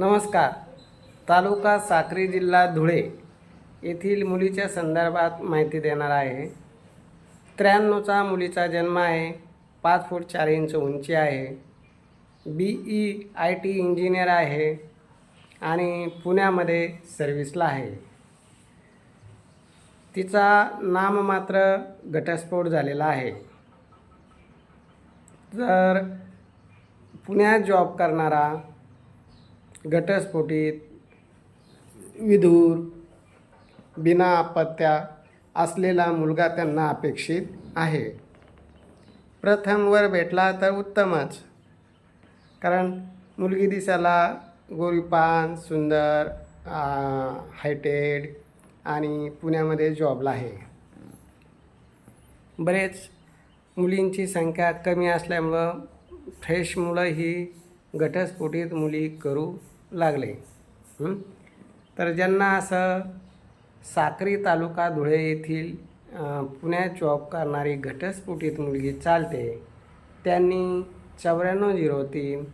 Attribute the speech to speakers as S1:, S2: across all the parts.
S1: नमस्कार. तालुका साक्री जिल्हा धुळे येथील मुलीच्या संदर्भात माहिती देणार आहे. त्र्याण्णवचा मुलीचा जन्म आहे. पाच फूट चार इंच उंची आहे. B E I T engineer आहे आणि पुण्यामध्ये सर्व्हिसला आहे. तिचा नाममात्र घटस्फोट झालेला आहे. जर पुण्यात जॉब करणारा घटस्फोटीत विधूर बिना अपत्या असलेला मुलगा त्यांना अपेक्षित आहे. प्रथमवर भेटला तर उत्तमच कारण मुलगी दिसायला गोरीपान सुंदर हायटेड आणि पुण्यामध्ये जॉबला आहे. बरेच मुलींची संख्या कमी असल्यामुळं फ्रेश मुलं ही घटस्फोटीत मुली करू लागले. तर ज्यांना असं साक्री तालुका धुळे येथील पुण्यात जॉब करणारी घटस्फोटीत मुलगी चालते त्यांनी चौऱ्याण्णव झिरो तीन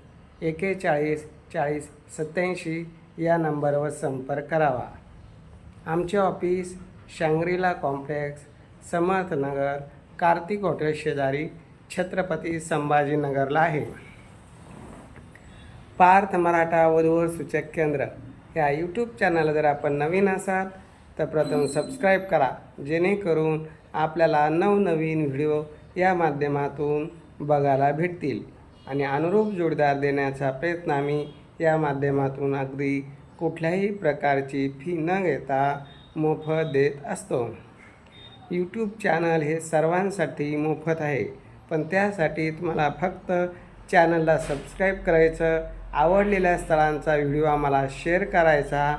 S1: एकेचाळीस चाळीस सत्याऐंशी या नंबरवर संपर्क करावा. आमचे office Shangrila complex Samarthnagar Kartik hotel शेजारी छत्रपती संभाजीनगरला आहे. पार्थ मराठा वधूवर सूचक केंद्र. या यूट्यूब चॅनल जर आपण नवीन असाल तर प्रथम सबस्क्राईब करा जेणेकरून आपल्याला नवनवीन व्हिडिओ या माध्यमातून बघायला भेटतील. आणि अनुरूप जोडदार देण्याचा प्रयत्न आम्ही या माध्यमातून अगदी कुठल्याही प्रकारची फी न घेता मोफत देत असतो. यूट्यूब चॅनल हे सर्वांसाठी मोफत आहे पण त्यासाठी तुम्हाला फक्त चॅनलला सबस्क्राईब करायचं आवडलेल्या स्थळांचा व्हिडिओ आम्हाला शेअर करायचा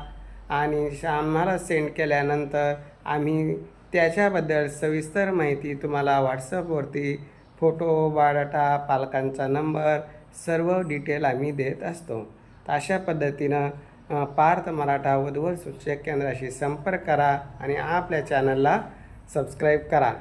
S1: आणि श- आम्हाला सेंड केल्यानंतर आम्ही त्याच्याबद्दल सविस्तर माहिती तुम्हाला व्हॉट्सअपवरती फोटो बायोडाटा पालकांचा नंबर सर्व डिटेल आम्ही देत असतो. तर अशा पद्धतीनं पार्थ मराठा वधवर सूचक केंद्राशी संपर्क करा आणि आपल्या चॅनलला सबस्क्राईब करा.